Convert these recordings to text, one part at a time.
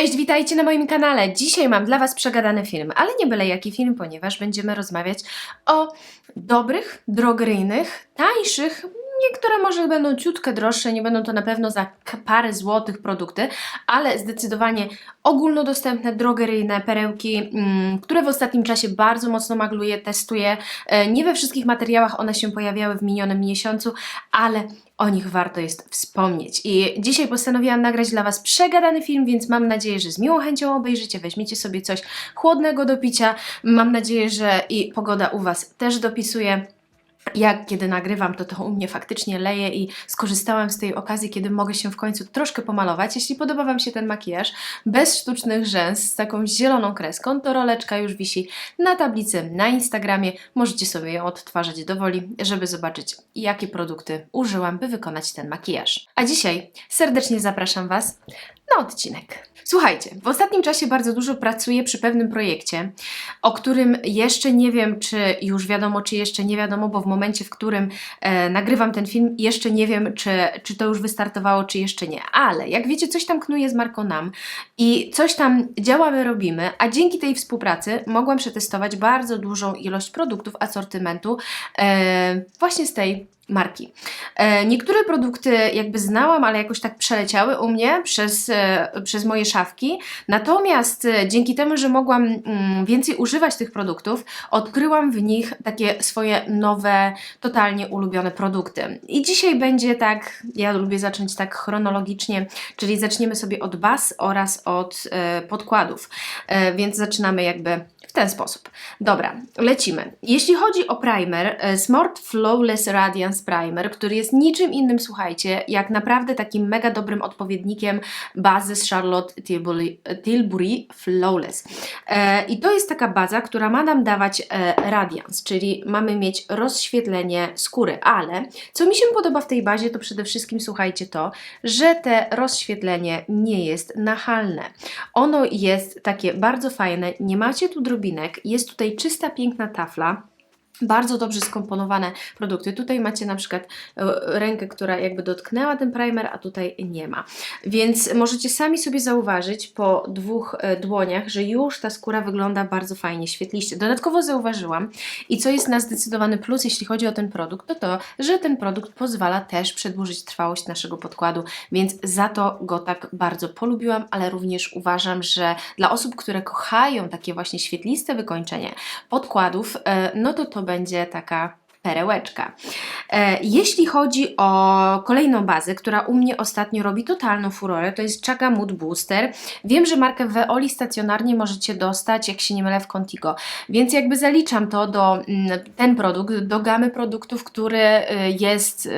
Cześć, witajcie na moim kanale. Dzisiaj mam dla Was przegadany film, ale nie byle jaki film, ponieważ będziemy rozmawiać o dobrych, drogeryjnych, tańszych, niektóre może będą ciutkę droższe, nie będą to na pewno za parę złotych produkty, ale zdecydowanie ogólnodostępne, drogeryjne perełki, mm, które w ostatnim czasie bardzo mocno magluję, testuję. E, Nie we wszystkich materiałach one się pojawiały w minionym miesiącu, ale o nich warto jest wspomnieć. I dzisiaj postanowiłam nagrać dla Was przegadany film, więc mam nadzieję, że z miłą chęcią obejrzycie, weźmiecie sobie coś chłodnego do picia. Mam nadzieję, że i pogoda u Was też dopisuje. Jak kiedy nagrywam, to to u mnie faktycznie leje i skorzystałam z tej okazji, kiedy mogę się w końcu troszkę pomalować. Jeśli podoba Wam się ten makijaż bez sztucznych rzęs, z taką zieloną kreską, to roleczka już wisi na tablicy na Instagramie. Możecie sobie ją odtwarzać do woli, żeby zobaczyć, jakie produkty użyłam, by wykonać ten makijaż. A dzisiaj serdecznie zapraszam Was na odcinek. Słuchajcie, w ostatnim czasie bardzo dużo pracuję przy pewnym projekcie, o którym jeszcze nie wiem, czy już wiadomo, czy jeszcze nie wiadomo, bo w momencie, w którym e, nagrywam ten film, jeszcze nie wiem, czy, czy to już wystartowało, czy jeszcze nie. Ale jak wiecie, coś tam knuje z marką NAM i coś tam działamy, robimy, a dzięki tej współpracy mogłam przetestować bardzo dużą ilość produktów asortymentu e, właśnie z tej marki. E, niektóre produkty jakby znałam, ale jakoś tak przeleciały u mnie przez, e, przez moje szafki. Natomiast e, dzięki temu, że mogłam mm, więcej używać tych produktów, odkryłam w nich takie swoje nowe, totalnie ulubione produkty. I dzisiaj będzie tak, ja lubię zacząć tak chronologicznie, czyli zaczniemy sobie od baz oraz od podkładów. Więc zaczynamy jakby w ten sposób. Dobra, lecimy. Jeśli chodzi o primer, Smart Flawless Radiance Primer, który jest niczym innym, słuchajcie, jak naprawdę takim mega dobrym odpowiednikiem bazy z Charlotte Tilbury, Tilbury Flawless. E, I to jest taka baza, która ma nam dawać e, radiance, czyli mamy mieć rozświetlenie skóry, ale co mi się podoba w tej bazie, to przede wszystkim słuchajcie to, że te rozświetlenie nie jest nachalne. Ono jest takie bardzo fajne, nie macie tu drobinek, jest tutaj czysta, piękna tafla. Bardzo dobrze skomponowane produkty. Tutaj macie na przykład e, rękę, która jakby dotknęła ten primer, a tutaj nie ma. Więc możecie sami sobie zauważyć po dwóch e, dłoniach, że już ta skóra wygląda bardzo fajnie, świetliście. Dodatkowo zauważyłam i co jest na zdecydowany plus, jeśli chodzi o ten produkt, to to, że ten produkt pozwala też przedłużyć trwałość naszego podkładu, więc za to go tak bardzo polubiłam, ale również uważam, że dla osób, które kochają takie właśnie świetliste wykończenie podkładów, e, no to to będzie taka perełeczka. E, Jeśli chodzi o kolejną bazę, która u mnie ostatnio robi totalną furorę, to jest Chaga Mood Booster. Wiem, że markę Veoli stacjonarnie możecie dostać, jak się nie mylę, w Contigo, więc jakby zaliczam to do mm, ten produkt, do gamy produktów, który y, jest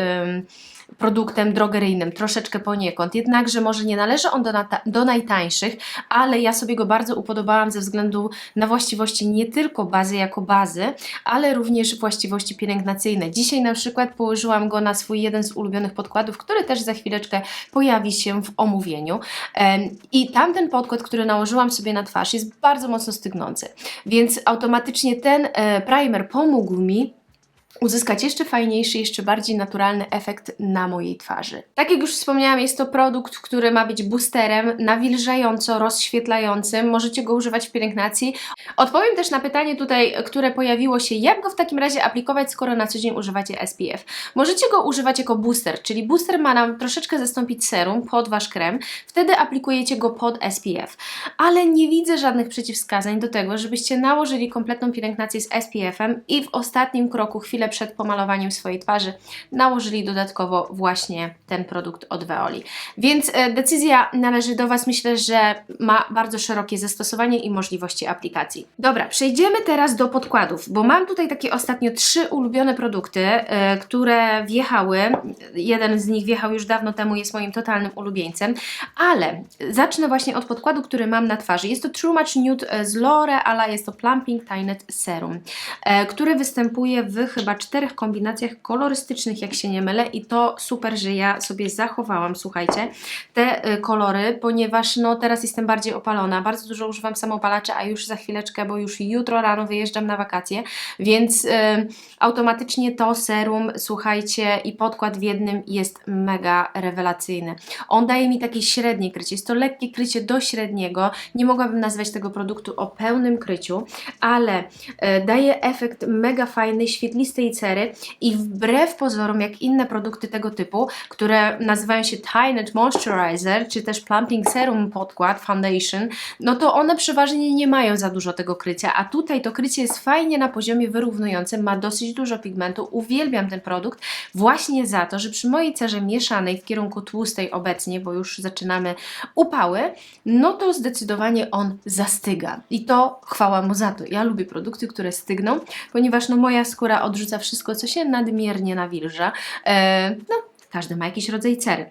produktem drogeryjnym, troszeczkę poniekąd. Jednakże może nie należy on do, do najtańszych, ale ja sobie go bardzo upodobałam ze względu na właściwości nie tylko bazy jako bazy, ale również właściwości pielęgnacyjne. Dzisiaj na przykład położyłam go na swój jeden z ulubionych podkładów, który też za chwileczkę pojawi się w omówieniu. I tamten podkład, który nałożyłam sobie na twarz jest bardzo mocno stygnący, więc automatycznie ten e, primer pomógł mi uzyskać jeszcze fajniejszy, jeszcze bardziej naturalny efekt na mojej twarzy. Tak jak już wspomniałam, jest to produkt, który ma być boosterem nawilżająco rozświetlającym. Możecie go używać w pielęgnacji. Odpowiem też na pytanie tutaj, które pojawiło się, jak go w takim razie aplikować, skoro na co dzień używacie SPF. Możecie go używać jako booster, czyli booster ma nam troszeczkę zastąpić serum pod Wasz krem, wtedy aplikujecie go pod SPF. Ale nie widzę żadnych przeciwwskazań do tego, żebyście nałożyli kompletną pielęgnację z SPF-em i w ostatnim kroku, chwilę przed pomalowaniem swojej twarzy, nałożyli dodatkowo właśnie ten produkt od Veoli. Więc e, decyzja należy do Was. Myślę, że ma bardzo szerokie zastosowanie i możliwości aplikacji. Dobra, przejdziemy teraz do podkładów, bo mam tutaj takie ostatnio trzy ulubione produkty, e, które wjechały. Jeden z nich wjechał już dawno temu, jest moim totalnym ulubieńcem, ale zacznę właśnie od podkładu, który mam na twarzy. Jest to True Match Nude z L'Oreal, jest to Plumping Tinted Serum, e, który występuje w chyba chyba czterech kombinacjach kolorystycznych, jak się nie mylę i to super, że ja sobie zachowałam, słuchajcie, te y, kolory, ponieważ no teraz jestem bardziej opalona, bardzo dużo używam samoopalaczy, a już za chwileczkę, bo już jutro rano wyjeżdżam na wakacje, więc y, automatycznie to serum, słuchajcie, i podkład w jednym jest mega rewelacyjny. On daje mi takie średnie krycie, jest to lekkie krycie do średniego, nie mogłabym nazwać tego produktu o pełnym kryciu, ale e, daje efekt mega fajnej, świetlistej cery i wbrew pozorom, jak inne produkty tego typu, które nazywają się Tinted Moisturizer, czy też Plumping Serum Podkład Foundation, no to one przeważnie nie mają za dużo tego krycia, a tutaj to krycie jest fajnie na poziomie wyrównującym, ma dosyć dużo pigmentu, uwielbiam ten produkt właśnie za to, że przy mojej cerze mieszanej w kierunku tłustej obecnie, bo już zaczynamy upały, no to zdecydowanie on zastyga. I to chwała mu za to. Ja lubię produkty, które stygną, ponieważ no moja skóra odrzuca wszystko, co się nadmiernie nawilża. E, no, każdy ma jakiś rodzaj cery.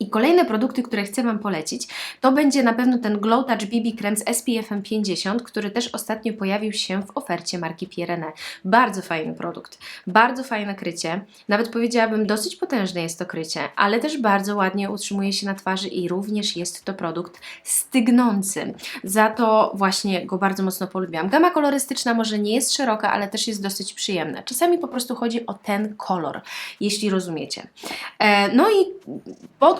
I kolejne produkty, które chcę Wam polecić, to będzie na pewno ten Glow Touch BB Creme z SPF 50, który też ostatnio pojawił się w ofercie marki Pierre. Bardzo fajny produkt, bardzo fajne krycie, nawet powiedziałabym dosyć potężne jest to krycie, ale też bardzo ładnie utrzymuje się na twarzy i również jest to produkt stygnący. Za to właśnie go bardzo mocno polubiłam. Gama kolorystyczna może nie jest szeroka, ale też jest dosyć przyjemna. Czasami po prostu chodzi o ten kolor, jeśli rozumiecie. E, no i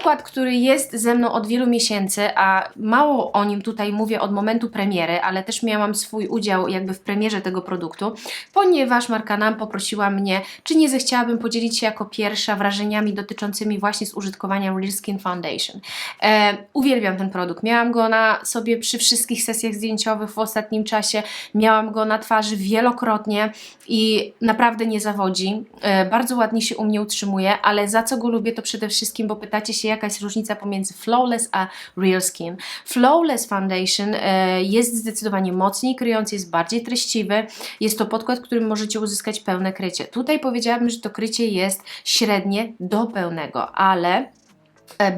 podkład, który jest ze mną od wielu miesięcy, a mało o nim tutaj mówię od momentu premiery, ale też miałam swój udział jakby w premierze tego produktu, ponieważ Marka Nam poprosiła mnie, czy nie zechciałabym podzielić się jako pierwsza wrażeniami dotyczącymi właśnie zużytkowania Real Skin Foundation. E, uwielbiam ten produkt. Miałam go na sobie przy wszystkich sesjach zdjęciowych w ostatnim czasie. Miałam go na twarzy wielokrotnie i naprawdę nie zawodzi. E, bardzo ładnie się u mnie utrzymuje, ale za co go lubię to przede wszystkim, bo pytacie się jaka jest różnica pomiędzy Flawless a Real Skin. Flawless Foundation e, jest zdecydowanie mocniej kryjący, jest bardziej treściwy. Jest to podkład, którym możecie uzyskać pełne krycie. Tutaj powiedziałabym, że to krycie jest średnie do pełnego, ale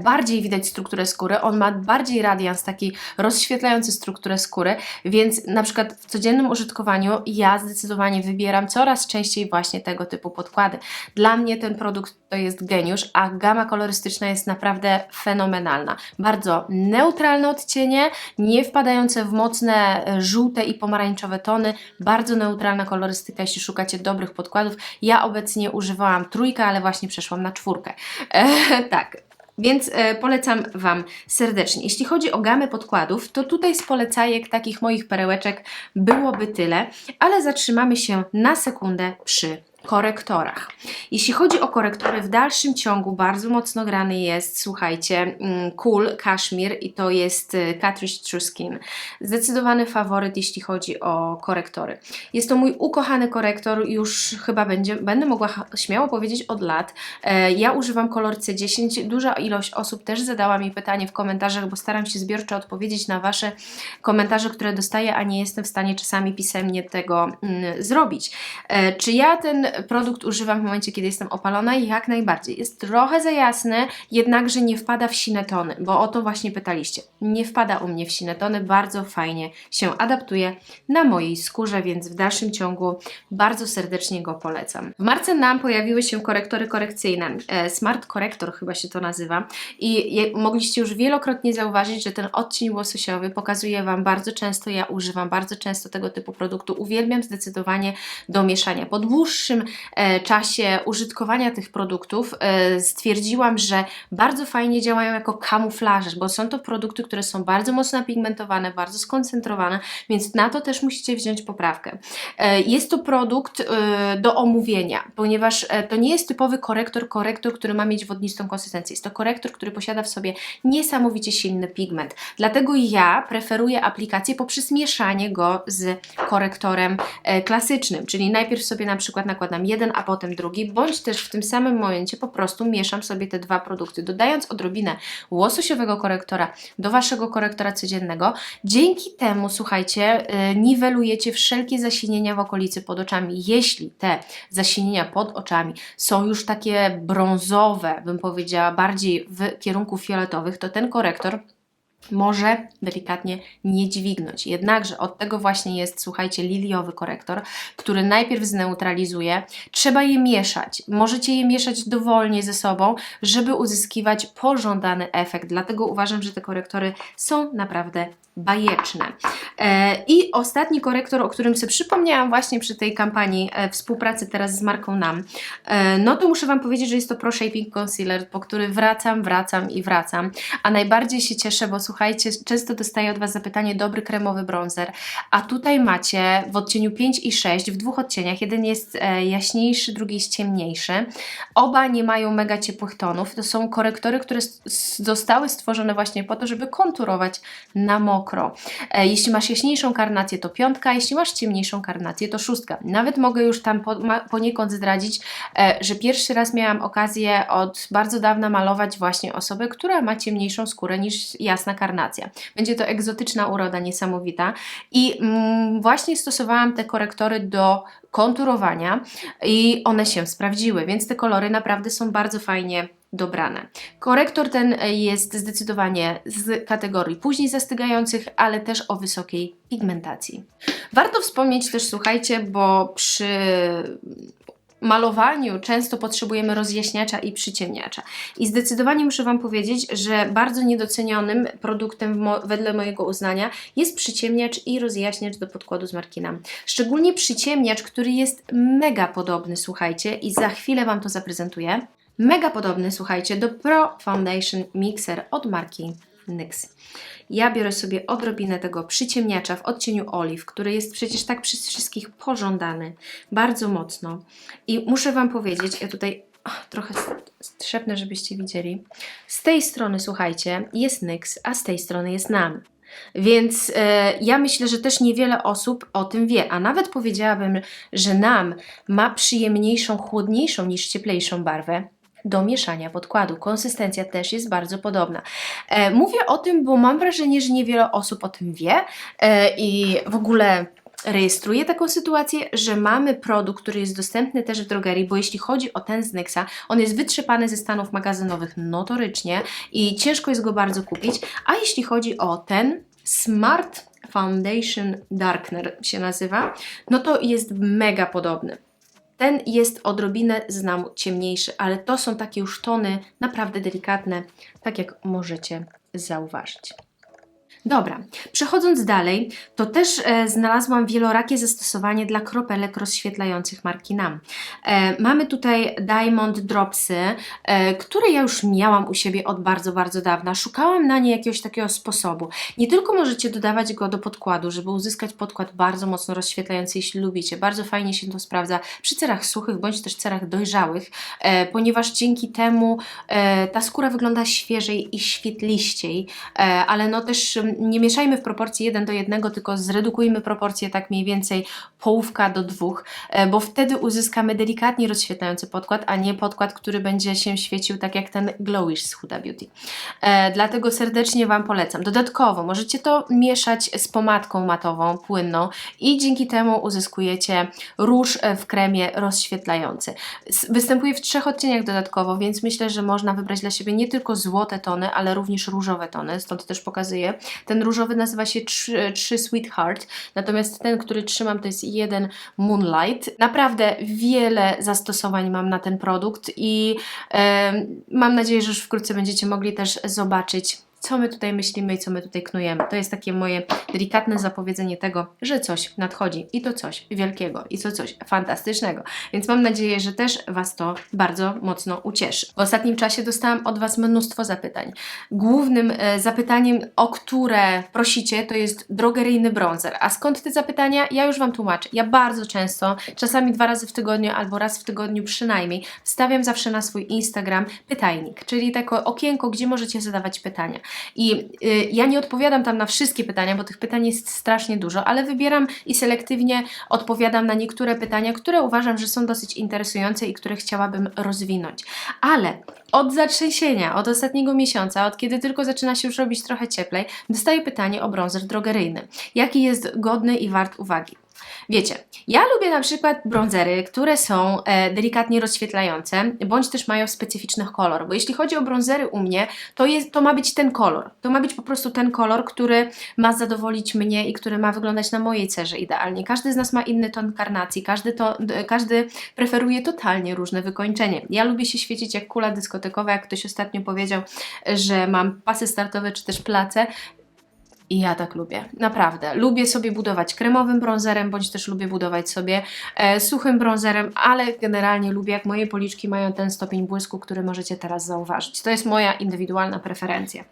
bardziej widać strukturę skóry, on ma bardziej radians taki rozświetlający strukturę skóry, więc na przykład w codziennym użytkowaniu ja zdecydowanie wybieram coraz częściej właśnie tego typu podkłady. Dla mnie ten produkt to jest geniusz, a gama kolorystyczna jest naprawdę fenomenalna. Bardzo neutralne odcienie, nie wpadające w mocne e, żółte i pomarańczowe tony, bardzo neutralna kolorystyka, jeśli szukacie dobrych podkładów. Ja obecnie używałam trójkę, ale właśnie przeszłam na czwórkę. E, tak, więc e, polecam Wam serdecznie. Jeśli chodzi o gamę podkładów, to tutaj z polecajek takich moich perełeczek byłoby tyle, ale zatrzymamy się na sekundę przy korektorach. Jeśli chodzi o korektory, w dalszym ciągu bardzo mocno grany jest, słuchajcie, mm, Cool Kashmir i to jest y, Catrice True Skin. Zdecydowany faworyt, jeśli chodzi o korektory. Jest to mój ukochany korektor, już chyba będzie, będę mogła śmiało powiedzieć od lat. E, ja używam kolor C10, duża ilość osób też zadała mi pytanie w komentarzach, bo staram się zbiorczo odpowiedzieć na Wasze komentarze, które dostaję, a nie jestem w stanie czasami pisemnie tego mm, zrobić. E, czy ja ten produkt używam w momencie, kiedy jestem opalona jak najbardziej. Jest trochę za jasny, jednakże nie wpada w sine tony, bo o to właśnie pytaliście. Nie wpada u mnie w sine tony, bardzo fajnie się adaptuje na mojej skórze, więc w dalszym ciągu bardzo serdecznie go polecam. W marce nam pojawiły się korektory korekcyjne. E, Smart Corrector chyba się to nazywa i mogliście już wielokrotnie zauważyć, że ten odcień łososiowy pokazuje Wam bardzo często, ja używam bardzo często tego typu produktu. Uwielbiam zdecydowanie do mieszania. Po dłuższym czasie użytkowania tych produktów e, stwierdziłam, że bardzo fajnie działają jako kamuflaże, bo są to produkty, które są bardzo mocno pigmentowane, bardzo skoncentrowane, więc na to też musicie wziąć poprawkę. E, jest to produkt do omówienia, ponieważ to nie jest typowy korektor, korektor, który ma mieć wodnistą konsystencję. Jest to korektor, który posiada w sobie niesamowicie silny pigment. Dlatego ja preferuję aplikację poprzez mieszanie go z korektorem klasycznym, czyli najpierw sobie na przykład nakładam nakładam jeden, a potem drugi, bądź też w tym samym momencie po prostu mieszam sobie te dwa produkty, dodając odrobinę łososiowego korektora do Waszego korektora codziennego. Dzięki temu, słuchajcie, yy, niwelujecie wszelkie zasinienia w okolicy pod oczami. Jeśli te zasinienia pod oczami są już takie brązowe, bym powiedziała, bardziej w kierunku fioletowych, to ten korektor może delikatnie nie dźwignąć. Jednakże od tego właśnie jest, słuchajcie, liliowy korektor, który najpierw zneutralizuje. Trzeba je mieszać. Możecie je mieszać dowolnie ze sobą, żeby uzyskiwać pożądany efekt. Dlatego uważam, że te korektory są naprawdę bajeczne. E, I ostatni korektor, o którym sobie przypomniałam właśnie przy tej kampanii e, współpracy teraz z marką NAM, e, no to muszę Wam powiedzieć, że jest to Pro Shaping Concealer, po który wracam, wracam i wracam. A najbardziej się cieszę, bo słuchajcie, często dostaję od Was zapytanie, dobry kremowy bronzer, a tutaj macie w odcieniu 5 i 6, w dwóch odcieniach, jeden jest jaśniejszy, drugi jest ciemniejszy. Oba nie mają mega ciepłych tonów. To są korektory, które zostały stworzone właśnie po to, żeby konturować na mokro. E, Jeśli masz jaśniejszą karnację, to piątka, jeśli masz ciemniejszą karnację, to szóstka. Nawet mogę już tam poniekąd zdradzić, e, że pierwszy raz miałam okazję od bardzo dawna malować właśnie osobę, która ma ciemniejszą skórę niż jasna karnacja. Będzie to egzotyczna uroda, niesamowita. I mm, właśnie stosowałam te korektory do konturowania i one się sprawdziły, więc te kolory naprawdę są bardzo fajnie dobrane. Korektor ten e, jest zdecydowanie z kategorii później zastygających, ale też o wysokiej pigmentacji. Warto wspomnieć też, słuchajcie, bo przy malowaniu często potrzebujemy rozjaśniacza i przyciemniacza. I zdecydowanie muszę Wam powiedzieć, że bardzo niedocenionym produktem mo- wedle mojego uznania jest przyciemniacz i rozjaśniacz do podkładu z marki Nam. Szczególnie przyciemniacz, który jest mega podobny, słuchajcie, i za chwilę Wam to zaprezentuję. Mega podobny, słuchajcie, do Pro Foundation Mixer od marki NYX. Ja biorę sobie odrobinę tego przyciemniacza w odcieniu oliw, który jest przecież tak przez wszystkich pożądany, bardzo mocno. I muszę Wam powiedzieć, ja tutaj ach, trochę strzepnę, żebyście widzieli. Z tej strony, słuchajcie, jest NYX, a z tej strony jest NAM. Więc e, ja myślę, że też niewiele osób o tym wie, a nawet powiedziałabym, że NAM ma przyjemniejszą, chłodniejszą niż cieplejszą barwę do mieszania podkładu. Konsystencja też jest bardzo podobna. E, mówię o tym, bo mam wrażenie, że niewiele osób o tym wie e, i w ogóle rejestruję taką sytuację, że mamy produkt, który jest dostępny też w drogerii, bo jeśli chodzi o ten z Nyxa, on jest wytrzepany ze stanów magazynowych notorycznie i ciężko jest go bardzo kupić, a jeśli chodzi o ten Smart Foundation Darkener się nazywa, no to jest mega podobny. Ten jest odrobinę znam ciemniejszy, ale to są takie już tony naprawdę delikatne, tak jak możecie zauważyć. Dobra, przechodząc dalej, to też e, znalazłam wielorakie zastosowanie dla kropelek rozświetlających marki NAM. E, mamy tutaj Diamond Dropsy, e, które ja już miałam u siebie od bardzo, bardzo dawna. Szukałam na nie jakiegoś takiego sposobu. Nie tylko możecie dodawać go do podkładu, żeby uzyskać podkład bardzo mocno rozświetlający, jeśli lubicie. Bardzo fajnie się to sprawdza przy cerach suchych bądź też cerach dojrzałych, e, ponieważ dzięki temu e, ta skóra wygląda świeżej i świetliściej, e, ale no też nie mieszajmy w proporcji 1 do 1, tylko zredukujmy proporcję tak mniej więcej połówka do dwóch, e, bo wtedy uzyskamy delikatnie rozświetlający podkład, a nie podkład, który będzie się świecił tak jak ten Glowish z Huda Beauty. E, dlatego serdecznie Wam polecam. Dodatkowo możecie to mieszać z pomadką matową, płynną i dzięki temu uzyskujecie róż e, w kremie rozświetlający. Występuje w trzech odcieniach dodatkowo, więc myślę, że można wybrać dla siebie nie tylko złote tony, ale również różowe tony, stąd też pokazuję. Ten różowy nazywa się 3, 3 Sweetheart, natomiast ten, który trzymam, to jest jeden Moonlight. Naprawdę wiele zastosowań mam na ten produkt i em, mam nadzieję, że już wkrótce będziecie mogli też zobaczyć co my tutaj myślimy i co my tutaj knujemy. To jest takie moje delikatne zapowiedzenie tego, że coś nadchodzi i to coś wielkiego i to coś fantastycznego. Więc mam nadzieję, że też Was to bardzo mocno ucieszy. W ostatnim czasie dostałam od Was mnóstwo zapytań. Głównym e, zapytaniem, o które prosicie, to jest drogeryjny bronzer. A skąd te zapytania? Ja już Wam tłumaczę. Ja bardzo często, czasami dwa razy w tygodniu albo raz w tygodniu przynajmniej, wstawiam zawsze na swój Instagram pytajnik, czyli takie okienko, gdzie możecie zadawać pytania. I y, ja nie odpowiadam tam na wszystkie pytania, bo tych pytań jest strasznie dużo, ale wybieram i selektywnie odpowiadam na niektóre pytania, które uważam, że są dosyć interesujące i które chciałabym rozwinąć. Ale od zatrzęsienia, od ostatniego miesiąca, od kiedy tylko zaczyna się już robić trochę cieplej, dostaję pytanie o bronzer drogeryjny. Jaki jest godny i wart uwagi? Wiecie, ja lubię na przykład brązery, które są e, delikatnie rozświetlające, bądź też mają specyficzny kolor, bo jeśli chodzi o brązery u mnie, to, jest, to ma być ten kolor. To ma być po prostu ten kolor, który ma zadowolić mnie i który ma wyglądać na mojej cerze idealnie. Każdy z nas ma inny ton karnacji, każdy, to, każdy preferuje totalnie różne wykończenie. Ja lubię się świecić jak kula dyskotekowa, jak ktoś ostatnio powiedział, że mam pasy startowe czy też place. I ja tak lubię, naprawdę. Lubię sobie budować kremowym brązerem, bądź też lubię budować sobie e, suchym brązerem, ale generalnie lubię, jak moje policzki mają ten stopień błysku, który możecie teraz zauważyć. To jest moja indywidualna preferencja.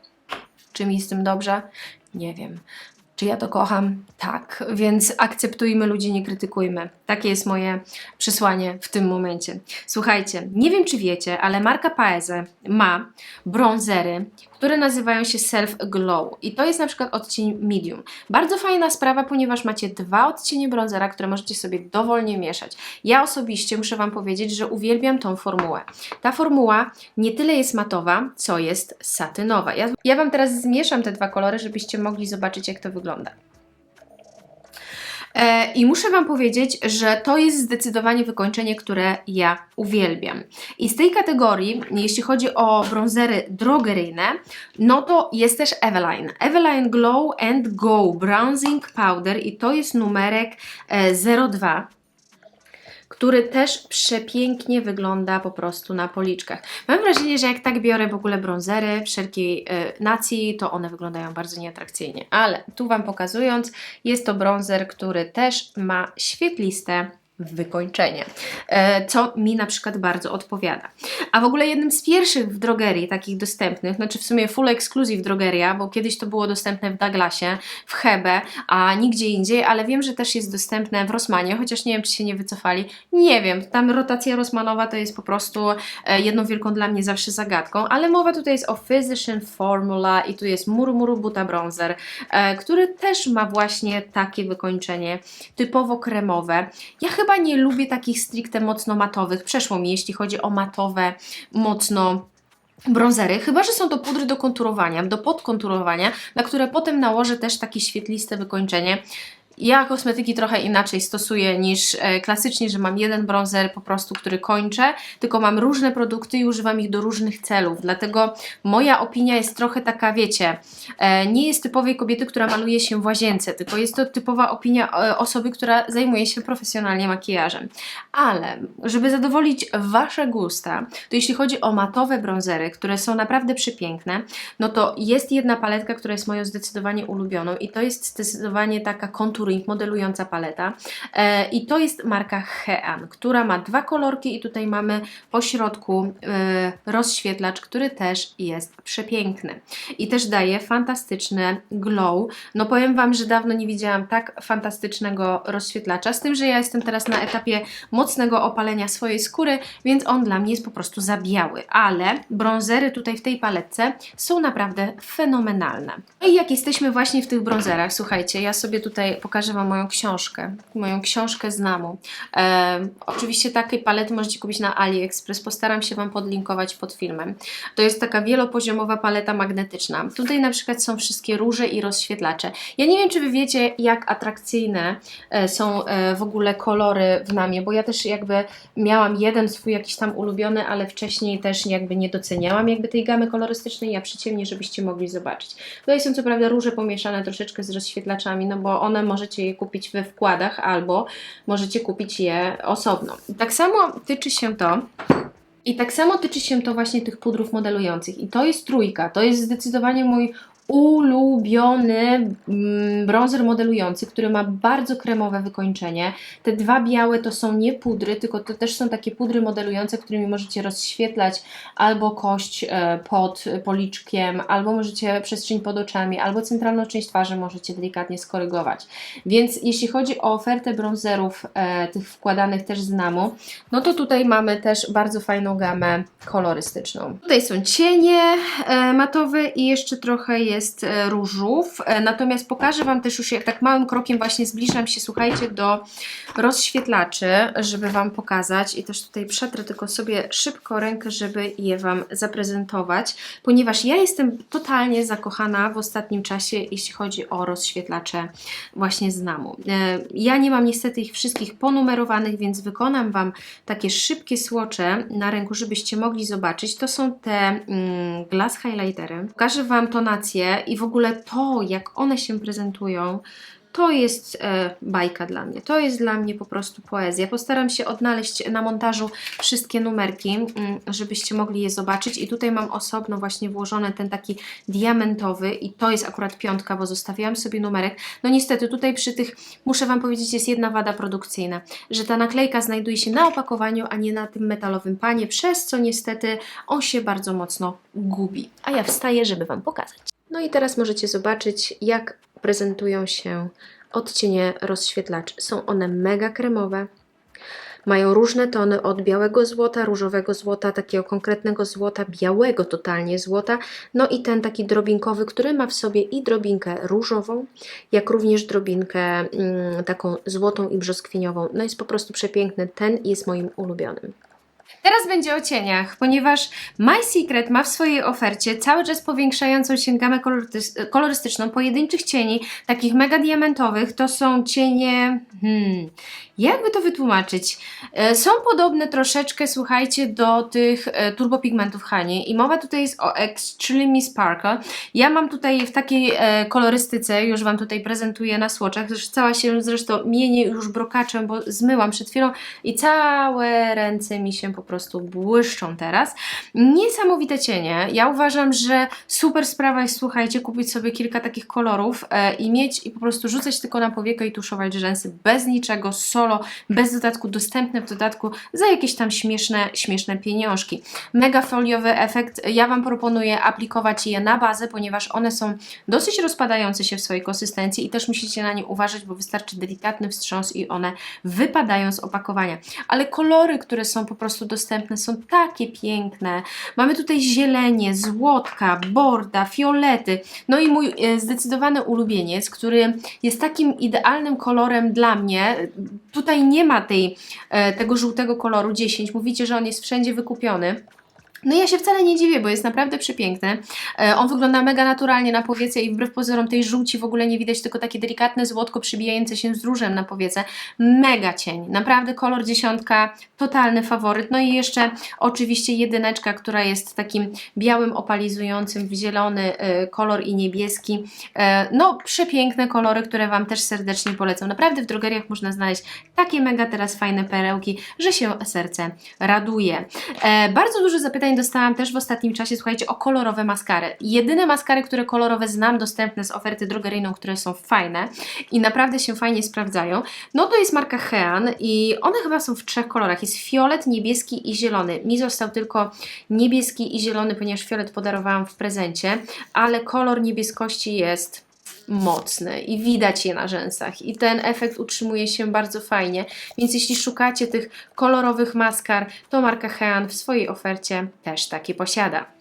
Czy mi z tym dobrze? Nie wiem. Czy ja to kocham? Tak. Więc akceptujmy ludzi, nie krytykujmy. Takie jest moje przesłanie w tym momencie. Słuchajcie, nie wiem czy wiecie, ale marka Paese ma brązery, które nazywają się Self Glow i to jest na przykład odcień medium. Bardzo fajna sprawa, ponieważ macie dwa odcienie brązera, które możecie sobie dowolnie mieszać. Ja osobiście muszę Wam powiedzieć, że uwielbiam tą formułę. Ta formuła nie tyle jest matowa, co jest satynowa. Ja, ja Wam teraz zmieszam te dwa kolory, żebyście mogli zobaczyć jak to wygląda. E, I muszę Wam powiedzieć, że to jest zdecydowanie wykończenie, które ja uwielbiam. I z tej kategorii, jeśli chodzi o brązery drogeryjne, no to jest też Eveline. Eveline Glow and Go Bronzing Powder i to jest numerek e, 02 który też przepięknie wygląda po prostu na policzkach. Mam wrażenie, że jak tak biorę w ogóle brązery wszelkiej e, nacji, to one wyglądają bardzo nieatrakcyjnie. Ale tu Wam pokazując, jest to brązer, który też ma świetliste wykończenie, e, co mi na przykład bardzo odpowiada. A w ogóle jednym z pierwszych w drogerii takich dostępnych, znaczy w sumie full exclusive drogeria, bo kiedyś to było dostępne w Douglasie, w Hebe, a nigdzie indziej, ale wiem, że też jest dostępne w Rossmanie, chociaż nie wiem, czy się nie wycofali. Nie wiem, tam rotacja Rossmanowa to jest po prostu e, jedną wielką dla mnie zawsze zagadką, ale mowa tutaj jest o Physician Formula i tu jest Murmuru Buta Bronzer, e, który też ma właśnie takie wykończenie typowo kremowe. Ja chyba nie lubię takich stricte mocno matowych. Przeszło mi, jeśli chodzi o matowe, mocno brązery, chyba że są to pudry do konturowania, do podkonturowania, na które potem nałożę też takie świetliste wykończenie. Ja kosmetyki trochę inaczej stosuję niż e, klasycznie, że mam jeden bronzer po prostu, który kończę, tylko mam różne produkty i używam ich do różnych celów. Dlatego moja opinia jest trochę taka, wiecie, e, nie jest typowej kobiety, która maluje się w łazience, tylko jest to typowa opinia e, osoby, która zajmuje się profesjonalnie makijażem. Ale, żeby zadowolić Wasze gusta, to jeśli chodzi o matowe bronzery, które są naprawdę przepiękne, no to jest jedna paletka, która jest moją zdecydowanie ulubioną i to jest zdecydowanie taka contouring, modelująca paleta e, i to jest marka Hean, która ma dwa kolorki i tutaj mamy po środku e, rozświetlacz, który też jest przepiękny i też daje fantastyczny glow. No powiem Wam, że dawno nie widziałam tak fantastycznego rozświetlacza, z tym, że ja jestem teraz na etapie mocnego opalenia swojej skóry, więc on dla mnie jest po prostu za biały, ale brązery tutaj w tej paletce są naprawdę fenomenalne. No i jak jesteśmy właśnie w tych brązerach, słuchajcie, ja sobie tutaj pokażę Wam moją książkę, moją książkę z Namu. E, oczywiście takiej palety możecie kupić na AliExpress, postaram się Wam podlinkować pod filmem. To jest taka wielopoziomowa paleta magnetyczna. Tutaj na przykład są wszystkie róże i rozświetlacze. Ja nie wiem, czy Wy wiecie, jak atrakcyjne e, są e, w ogóle kolory w Namie, bo ja też jakby miałam jeden swój jakiś tam ulubiony, ale wcześniej też jakby nie doceniałam jakby tej gamy kolorystycznej. Ja przyciemnię, żebyście mogli zobaczyć. Tutaj są co prawda róże pomieszane troszeczkę z rozświetlaczami, no bo one możecie je kupić we wkładach albo możecie kupić je osobno. Tak samo tyczy się to i tak samo tyczy się to właśnie tych pudrów modelujących. I to jest trójka. To jest zdecydowanie mój ulubiony mm, bronzer modelujący, który ma bardzo kremowe wykończenie. Te dwa białe to są nie pudry, tylko to też są takie pudry modelujące, którymi możecie rozświetlać albo kość e, pod policzkiem, albo możecie przestrzeń pod oczami, albo centralną część twarzy możecie delikatnie skorygować. Więc jeśli chodzi o ofertę bronzerów e, tych wkładanych też z Namu, no to tutaj mamy też bardzo fajną gamę kolorystyczną. Tutaj są cienie e, matowe i jeszcze trochę jest jest e, różów, e, natomiast pokażę Wam też już, jak tak małym krokiem właśnie zbliżam się, słuchajcie, do rozświetlaczy, żeby Wam pokazać i też tutaj przetrę tylko sobie szybko rękę, żeby je Wam zaprezentować, ponieważ ja jestem totalnie zakochana w ostatnim czasie, jeśli chodzi o rozświetlacze właśnie z Namu. E, Ja nie mam niestety ich wszystkich ponumerowanych, więc wykonam Wam takie szybkie słocze na ręku, żebyście mogli zobaczyć. To są te mm, glass highlightery. Pokażę Wam tonację i w ogóle to, jak one się prezentują, to jest e, bajka dla mnie. To jest dla mnie po prostu poezja. Postaram się odnaleźć na montażu wszystkie numerki, mm, żebyście mogli je zobaczyć. I tutaj mam osobno właśnie włożony ten taki diamentowy i to jest akurat piątka, bo zostawiłam sobie numerek. No niestety tutaj przy tych, muszę Wam powiedzieć, jest jedna wada produkcyjna, że ta naklejka znajduje się na opakowaniu, a nie na tym metalowym panie, przez co niestety on się bardzo mocno gubi. A ja wstaję, żeby Wam pokazać. No i teraz możecie zobaczyć, jak prezentują się odcienie rozświetlaczy. Są one mega kremowe. Mają różne tony od białego złota, różowego złota, takiego konkretnego złota, białego totalnie złota, no i ten taki drobinkowy, który ma w sobie i drobinkę różową, jak również drobinkę mm, taką złotą i brzoskwiniową. No jest po prostu przepiękny. Ten jest moim ulubionym. Teraz będzie o cieniach, ponieważ My Secret ma w swojej ofercie cały czas powiększającą się gamę kolorystyczną pojedynczych cieni, takich mega diamentowych. To są cienie. Hmm, jakby to wytłumaczyć? E, Są podobne troszeczkę, słuchajcie, do tych e, turbopigmentów Hani i mowa tutaj jest o Extreme Sparkle. Ja mam tutaj w takiej e, kolorystyce, już Wam tutaj prezentuję na słoczach, cała się zresztą mienię już brokaczem, bo zmyłam przed chwilą i całe ręce mi się po prostu błyszczą teraz. Niesamowite cienie. Ja uważam, że super sprawa jest, słuchajcie, kupić sobie kilka takich kolorów e, i mieć i po prostu rzucać tylko na powiekę i tuszować rzęsy bez niczego, solo, bez dodatku, dostępne w dodatku za jakieś tam śmieszne, śmieszne pieniążki. Mega foliowy efekt. Ja Wam proponuję aplikować je na bazę, ponieważ one są dosyć rozpadające się w swojej konsystencji i też musicie na nie uważać, bo wystarczy delikatny wstrząs i one wypadają z opakowania. Ale kolory, które są po prostu dostępne są takie piękne. Mamy tutaj zielenie, złotka, borda, fiolety. No i mój e, zdecydowany ulubieniec, który jest takim idealnym kolorem dla mnie. Tutaj nie ma tej, e, tego żółtego koloru 10. Mówicie, że on jest wszędzie wykupiony. No ja się wcale nie dziwię, bo jest naprawdę przepiękny. E, on wygląda mega naturalnie na powiece i wbrew pozorom tej żółci w ogóle nie widać, tylko takie delikatne złotko przybijające się z różem na powiece. Mega cień, naprawdę kolor dziesiątka, totalny faworyt. No i jeszcze oczywiście jedyneczka, która jest takim białym opalizującym w zielony e, kolor i niebieski. E, no przepiękne kolory, które Wam też serdecznie polecam. Naprawdę w drogeriach można znaleźć takie mega teraz fajne perełki, że się serce raduje. Bardzo dużo zapytań dostałam też w ostatnim czasie, słuchajcie, o kolorowe maskary. Jedyne maskary, które kolorowe znam, dostępne z oferty drogeryjną, które są fajne i naprawdę się fajnie sprawdzają, no to jest marka Hean i one chyba są w trzech kolorach. Jest fiolet, niebieski i zielony. Mi został tylko niebieski i zielony, ponieważ fiolet podarowałam w prezencie, ale kolor niebieskości jest mocny i widać je na rzęsach i ten efekt utrzymuje się bardzo fajnie, więc jeśli szukacie tych kolorowych maskar, to marka Hean w swojej ofercie też takie posiada.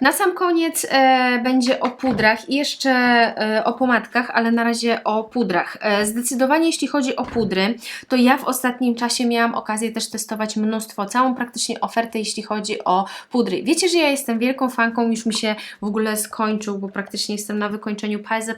Na sam koniec e, będzie o pudrach i jeszcze e, o pomadkach, ale na razie o pudrach. E, zdecydowanie jeśli chodzi o pudry, to ja w ostatnim czasie miałam okazję też testować mnóstwo, całą praktycznie ofertę jeśli chodzi o pudry. Wiecie, że ja jestem wielką fanką, już mi się w ogóle skończył, bo praktycznie jestem na wykończeniu Paze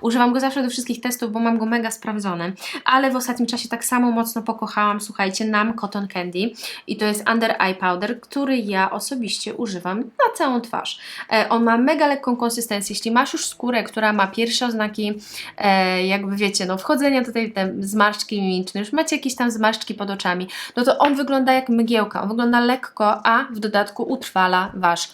Używam go zawsze do wszystkich testów, bo mam go mega sprawdzony, ale w ostatnim czasie tak samo mocno pokochałam, słuchajcie, Nam Cotton Candy i to jest Under Eye Powder, który ja osobiście używam na całą twarz. E, on ma mega lekką konsystencję. Jeśli masz już skórę, która ma pierwsze oznaki, e, jakby wiecie, no wchodzenia tutaj te zmarszczki mimiczne, już macie jakieś tam zmarszczki pod oczami, no to on wygląda jak mgiełka. On wygląda lekko, a w dodatku utrwala wasz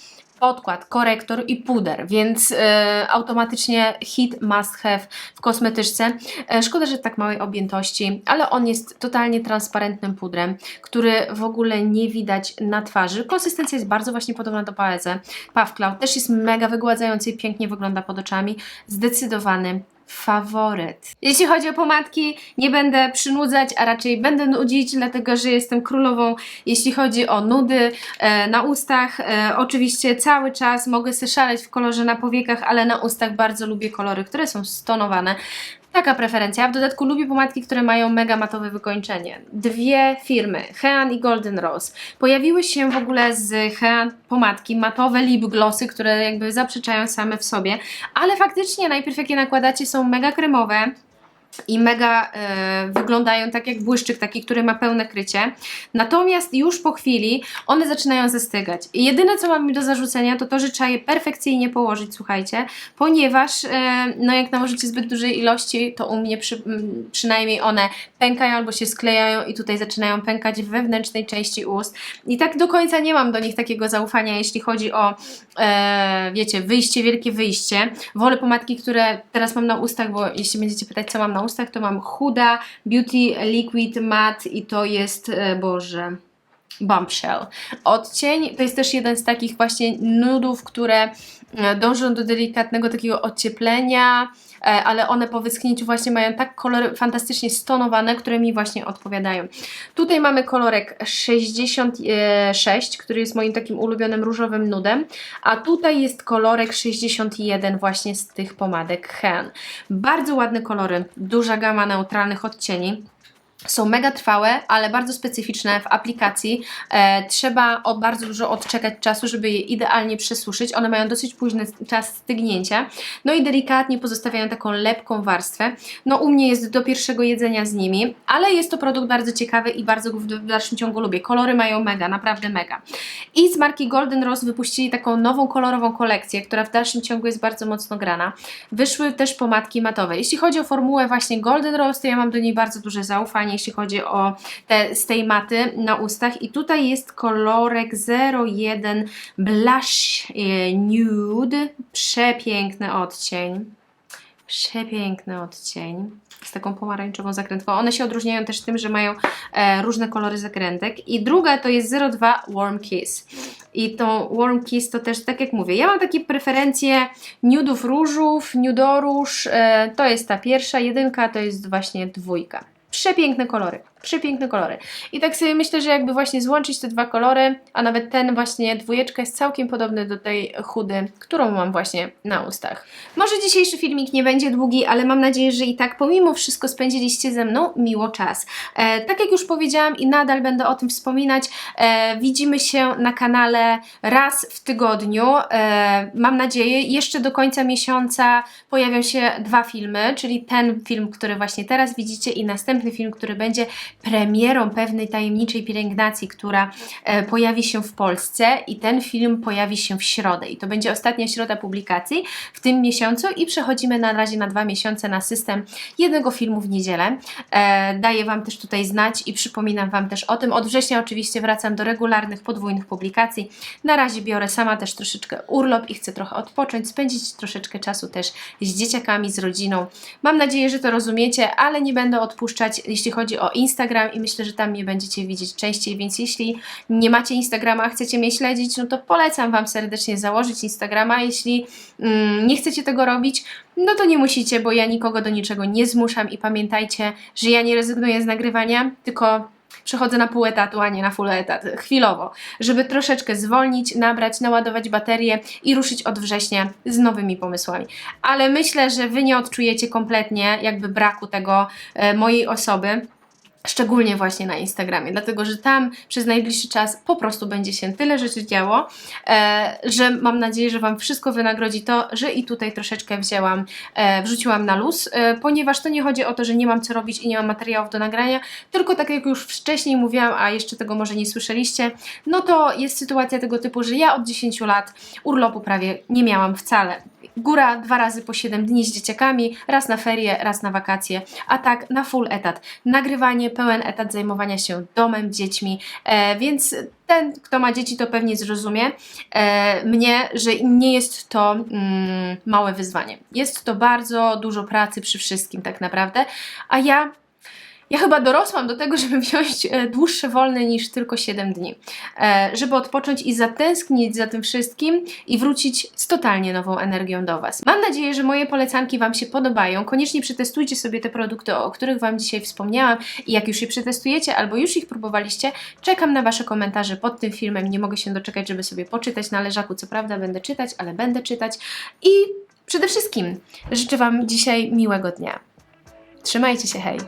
podkład, korektor i puder, więc e, automatycznie hit must have w kosmetyczce. E, szkoda, że tak małej objętości, ale on jest totalnie transparentnym pudrem, który w ogóle nie widać na twarzy. Konsystencja jest bardzo właśnie podobna do Paeze. Puff Cloud też jest mega wygładzający i pięknie wygląda pod oczami. Zdecydowany faworyt. Jeśli chodzi o pomadki, nie będę przynudzać, a raczej będę nudzić, dlatego że jestem królową, jeśli chodzi o nudy e, na ustach. E, oczywiście cały czas mogę sobie szaleć w kolorze na powiekach, ale na ustach bardzo lubię kolory, które są stonowane. Taka preferencja. W dodatku lubię pomadki, które mają mega matowe wykończenie. Dwie firmy, Hean i Golden Rose, pojawiły się w ogóle z Hean pomadki, matowe lip glossy, które jakby zaprzeczają same w sobie, ale faktycznie najpierw jak je nakładacie są mega kremowe, i mega e, wyglądają tak jak błyszczyk taki, który ma pełne krycie. Natomiast już po chwili one zaczynają zastygać. I jedyne co mam mi do zarzucenia to to, że trzeba je perfekcyjnie położyć, słuchajcie, ponieważ e, no jak nałożycie zbyt dużej ilości, to u mnie przy, przynajmniej one pękają albo się sklejają i tutaj zaczynają pękać w wewnętrznej części ust. I tak do końca nie mam do nich takiego zaufania, jeśli chodzi o e, wiecie, wyjście, wielkie wyjście. Wolę pomadki, które teraz mam na ustach, bo jeśli będziecie pytać, co mam na ustach, to mam Huda Beauty Liquid Matte i to jest, e, Boże, Bombshell. Odcień to jest też jeden z takich właśnie nudów, które e, dążą do delikatnego takiego ocieplenia, ale one po wyschnięciu właśnie mają tak kolory fantastycznie stonowane, które mi właśnie odpowiadają. Tutaj mamy kolorek 66, który jest moim takim ulubionym różowym nudem, a tutaj jest kolorek 61 właśnie z tych pomadek Hen. Bardzo ładne kolory, duża gama neutralnych odcieni. Są mega trwałe, ale bardzo specyficzne w aplikacji. E, trzeba o bardzo dużo odczekać czasu, żeby je idealnie przesuszyć. One mają dosyć późny czas stygnięcia. No i delikatnie pozostawiają taką lepką warstwę. No u mnie jest do pierwszego jedzenia z nimi, ale jest to produkt bardzo ciekawy i bardzo go w dalszym ciągu lubię. Kolory mają mega, naprawdę mega. I z marki Golden Rose wypuścili taką nową kolorową kolekcję, która w dalszym ciągu jest bardzo mocno grana. Wyszły też pomadki matowe. Jeśli chodzi o formułę właśnie Golden Rose, to ja mam do niej bardzo duże zaufanie, jeśli chodzi o te z tej maty na ustach. I tutaj jest kolorek 01 Blush e, Nude. Przepiękny odcień. Przepiękny odcień z taką pomarańczową zakrętką. One się odróżniają też tym, że mają e, różne kolory zakrętek. I druga to jest 02 Warm Kiss. I tą Warm Kiss to też, tak jak mówię, ja mam takie preferencje nudów różów, nudoróż. E, to jest ta pierwsza, jedynka to jest właśnie dwójka. Przepiękne kolory, przepiękne kolory. I tak sobie myślę, że jakby właśnie złączyć te dwa kolory, a nawet ten właśnie dwójeczka jest całkiem podobny do tej chudy, którą mam właśnie na ustach. Może dzisiejszy filmik nie będzie długi, ale mam nadzieję, że i tak pomimo wszystko spędziliście ze mną miło czas. E, tak jak już powiedziałam i nadal będę o tym wspominać, e, widzimy się na kanale raz w tygodniu. E, mam nadzieję, jeszcze do końca miesiąca pojawią się dwa filmy, czyli ten film, który właśnie teraz widzicie i następny film, który będzie premierą pewnej tajemniczej pielęgnacji, która e, pojawi się w Polsce i ten film pojawi się w środę i to będzie ostatnia środa publikacji w tym miesiącu i przechodzimy na razie na dwa miesiące na system jednego filmu w niedzielę. E, daję Wam też tutaj znać i przypominam Wam też o tym. Od września oczywiście wracam do regularnych, podwójnych publikacji. Na razie biorę sama też troszeczkę urlop i chcę trochę odpocząć, spędzić troszeczkę czasu też z dzieciakami, z rodziną. Mam nadzieję, że to rozumiecie, ale nie będę odpuszczać, jeśli chodzi o Instagram i myślę, że tam mnie będziecie widzieć częściej, więc jeśli nie macie Instagrama, a chcecie mnie śledzić, no to polecam Wam serdecznie założyć Instagrama. Jeśli mm, nie chcecie tego robić, no to nie musicie, bo ja nikogo do niczego nie zmuszam i pamiętajcie, że ja nie rezygnuję z nagrywania, tylko przechodzę na pół etatu, a nie na full etat, chwilowo, żeby troszeczkę zwolnić, nabrać, naładować baterię i ruszyć od września z nowymi pomysłami. Ale myślę, że Wy nie odczujecie kompletnie jakby braku tego e, mojej osoby. Szczególnie właśnie na Instagramie, dlatego że tam przez najbliższy czas po prostu będzie się tyle rzeczy działo, e, że mam nadzieję, że Wam wszystko wynagrodzi to, że i tutaj troszeczkę wzięłam, e, wrzuciłam na luz, e, ponieważ to nie chodzi o to, że nie mam co robić i nie mam materiałów do nagrania, tylko tak jak już wcześniej mówiłam, a jeszcze tego może nie słyszeliście, no to jest sytuacja tego typu, że ja od 10 lat urlopu prawie nie miałam wcale. Góra dwa razy po 7 dni z dzieciakami, raz na ferie, raz na wakacje, a tak na full etat. Nagrywanie, pełen etat zajmowania się domem, dziećmi, e, więc ten, kto ma dzieci, to pewnie zrozumie e, mnie, że nie jest to mm, małe wyzwanie. Jest to bardzo dużo pracy przy wszystkim tak naprawdę, a ja Ja chyba dorosłam do tego, żeby wziąć e, dłuższe wolne niż tylko 7 dni, e, żeby odpocząć i zatęsknić za tym wszystkim i wrócić z totalnie nową energią do Was. Mam nadzieję, że moje polecanki Wam się podobają. Koniecznie przetestujcie sobie te produkty, o których Wam dzisiaj wspomniałam i jak już je przetestujecie albo już ich próbowaliście, czekam na Wasze komentarze pod tym filmem. Nie mogę się doczekać, żeby sobie poczytać na leżaku. Co prawda będę czytać, ale będę czytać i przede wszystkim życzę Wam dzisiaj miłego dnia. Trzymajcie się, hej!